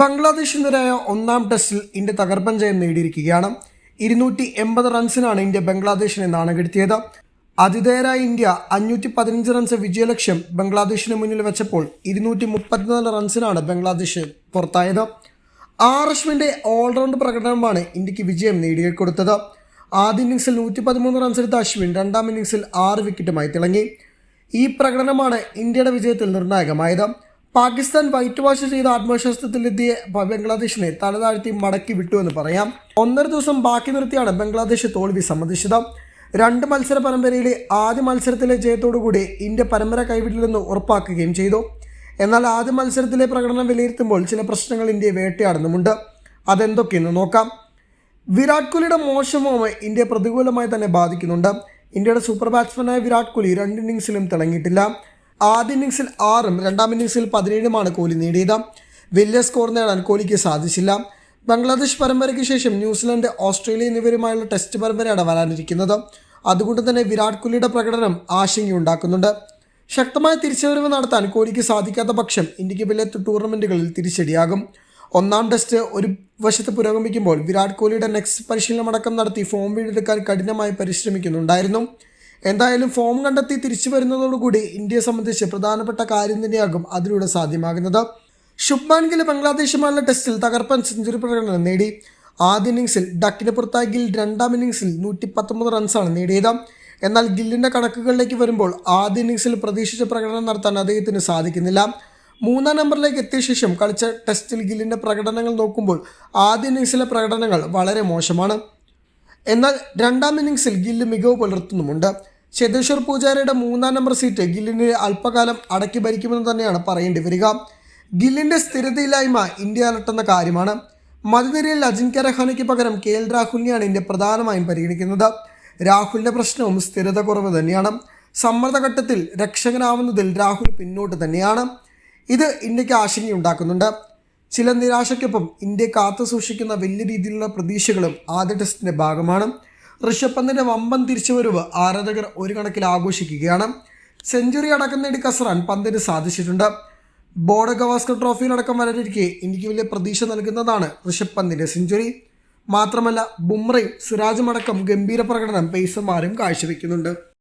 ബംഗ്ലാദേശിനെതിരായ ഒന്നാം ടെസ്റ്റിൽ ഇന്ത്യ തകർപ്പൻ ജയം നേടിയിരിക്കുകയാണ്. ഇരുന്നൂറ്റി എൺപത് റൺസിനാണ് ഇന്ത്യ ബംഗ്ലാദേശിനെ നാണകെടുത്തിയത്. അതിഥേയരായ ഇന്ത്യ അഞ്ഞൂറ്റി പതിനഞ്ച് റൺസ് വിജയലക്ഷ്യം ബംഗ്ലാദേശിന് മുന്നിൽ വെച്ചപ്പോൾ ഇരുന്നൂറ്റി മുപ്പത്തിനാല് റൺസിനാണ് ബംഗ്ലാദേശ് പുറത്തായത്. ആർ അശ്വിന്റെ ഓൾറൗണ്ട് പ്രകടനമാണ് ഇന്ത്യയ്ക്ക് വിജയം നേടിക്കൊടുത്തത്. ആദ്യ ഇന്നിംഗ്സിൽ നൂറ്റി പതിമൂന്ന് റൺസ് എടുത്ത അശ്വിൻ രണ്ടാം ഇന്നിംഗ്സിൽ ആറ് വിക്കറ്റുമായി തിളങ്ങി. ഈ പ്രകടനമാണ് ഇന്ത്യയുടെ വിജയത്തിൽ നിർണായകമായത്. പാകിസ്ഥാൻ വൈറ്റ് വാഷ് ചെയ്ത ആത്മവിശ്വാസത്തിലെത്തിയ ബംഗ്ലാദേശിനെ തലതാഴ്ത്തി മടക്കി വിട്ടു എന്ന് പറയാം. ഒന്നര ദിവസം ബാക്കി നിർത്തിയാണ് ബംഗ്ലാദേശ് തോൽവി സമ്മതിച്ചത്. രണ്ട് മത്സര പരമ്പരയിലെ ആദ്യ മത്സരത്തിലെ ജയത്തോടുകൂടി ഇന്ത്യ പരമ്പര കൈവിടില്ലെന്ന് ഉറപ്പാക്കുകയും ചെയ്തു. എന്നാൽ ആദ്യ മത്സരത്തിലെ പ്രകടനം വിലയിരുത്തുമ്പോൾ ചില പ്രശ്നങ്ങൾ ഇന്ത്യ വേട്ടയാടുന്നുമുണ്ട്. അതെന്തൊക്കെയെന്ന് നോക്കാം. വിരാട് കോഹ്ലിയുടെ മോശം ഫോം ഇന്ത്യയെ പ്രതികൂലമായി തന്നെ ബാധിക്കുന്നുണ്ട്. ഇന്ത്യയുടെ സൂപ്പർ ബാറ്റ്സ്മാനായ വിരാട് കോഹ്ലി രണ്ട് ഇന്നിങ്സിലും തിളങ്ങിയിട്ടില്ല. ആദ്യ ഇന്നിങ്സിൽ ആറും രണ്ടാം ഇന്നിങ്സിൽ പതിനേഴുമാണ് കോഹ്ലി നേടിയത്. വലിയ സ്കോർ നേടാൻ കോഹ്ലിക്ക് സാധിച്ചില്ല. ബംഗ്ലാദേശ് പരമ്പരയ്ക്ക് ശേഷം ന്യൂസിലൻഡ് ഓസ്ട്രേലിയ എന്നിവരുമായുള്ള ടെസ്റ്റ് പരമ്പരയാണ് വരാനിരിക്കുന്നത്. അതുകൊണ്ട് തന്നെ വിരാട് കോഹ്ലിയുടെ പ്രകടനം ആശങ്കയുണ്ടാക്കുന്നുണ്ട്. ശക്തമായ തിരിച്ചുവരവ് നടത്താൻ കോഹ്ലിക്ക് സാധിക്കാത്ത പക്ഷം ഇന്ത്യയ്ക്ക് വലിയ ടൂർണമെന്റുകളിൽ തിരിച്ചടിയാകും. ഒന്നാം ടെസ്റ്റ് ഒരു വശത്ത് പുരോഗമിക്കുമ്പോൾ വിരാട് കോഹ്ലിയുടെ നെക്സ്റ്റ് പരിശീലനം അടക്കം നടത്തി ഫോം വീണ്ടെടുക്കാൻ കഠിനമായി പരിശ്രമിക്കുന്നുണ്ടായിരുന്നു. എന്തായാലും ഫോം കണ്ടെത്തി തിരിച്ചു വരുന്നതോടുകൂടി ഇന്ത്യയെ സംബന്ധിച്ച് പ്രധാനപ്പെട്ട കാര്യം തന്നെയാകും അതിലൂടെ സാധ്യമാകുന്നത്. ശുഭ്മാൻ ഗിൽ ബംഗ്ലാദേശുമായുള്ള ടെസ്റ്റിൽ തകർപ്പൻ സെഞ്ചുറി പ്രകടനം നേടി. ആദ്യ ഇന്നിങ്സിൽ ഡക്കിന് പുറത്തായ ഗിൽ രണ്ടാം ഇന്നിങ്സിൽ നൂറ്റി പത്തൊമ്പത് റൺസാണ് നേടിയത്. എന്നാൽ ഗില്ലിന്റെ കണക്കുകളിലേക്ക് വരുമ്പോൾ ആദ്യ ഇന്നിങ്സിൽ പ്രതീക്ഷിച്ച പ്രകടനം നടത്താൻ അദ്ദേഹത്തിന് സാധിക്കുന്നില്ല. മൂന്നാം നമ്പറിലേക്ക് എത്തിയ ശേഷം കളിച്ച ടെസ്റ്റിൽ ഗില്ലിന്റെ പ്രകടനങ്ങൾ നോക്കുമ്പോൾ ആദ്യ ഇന്നിങ്സിലെ പ്രകടനങ്ങൾ വളരെ മോശമാണ്. എന്നാൽ രണ്ടാം ഇന്നിങ്സിൽ ഗില്ല് മികവ് പുലർത്തുന്നുമുണ്ട്. ചേതേശ്വർ പൂജാരയുടെ മൂന്നാം നമ്പർ സീറ്റ് ഗില്ലിനെ അല്പകാലം അടക്കി ഭരിക്കുമെന്ന് തന്നെയാണ് പറയേണ്ടി വരിക. ഗില്ലിന്റെ സ്ഥിരതയില്ലായ്മ ഇന്ത്യ അലട്ടുന്ന കാര്യമാണ്. മധുനിരയിൽ അജിൻക്യ രഹാനയ്ക്ക് പകരം കെ എൽ രാഹുലിനെയാണ് ഇന്ത്യ പ്രധാനമായും പരിഗണിക്കുന്നത്. രാഹുലിന്റെ പ്രശ്നവും സ്ഥിരത കുറവ് തന്നെയാണ്. സമ്മർദ്ദഘട്ടത്തിൽ രക്ഷകനാവുന്നതിൽ രാഹുൽ പിന്നോട്ട് തന്നെയാണ്. ഇത് ഇന്ത്യയ്ക്ക് ആശങ്കയുണ്ടാക്കുന്നുണ്ട്. ചില നിരാശയ്ക്കൊപ്പം ഇന്ത്യ കാത്തു സൂക്ഷിക്കുന്ന വലിയ രീതിയിലുള്ള പ്രതീക്ഷകളും ആദ്യ ടെസ്റ്റിന്റെ ഭാഗമാണ്. ഋഷഭ് പന്തിന്റെ വമ്പൻ തിരിച്ചുവരവ് ആരാധകർ ഒരു കണക്കിൽ ആഘോഷിക്കുകയാണ്. സെഞ്ചുറി അടക്കം നേടി കസറാൻ പന്തിന് സാധിച്ചിട്ടുണ്ട്. ബോർഡ് ഗവാസ്കർ ട്രോഫിയിലടക്കം വരാനിരിക്കെ ഇന്ത്യയ്ക്ക് വലിയ പ്രതീക്ഷ നൽകുന്നതാണ് ഋഷഭ് പന്തിന്റെ സെഞ്ചുറി. മാത്രമല്ല ബുംറയും സിറാജും അടക്കം ഗംഭീര പ്രകടനം പേസർമാരും കാഴ്ചവെക്കുന്നുണ്ട്.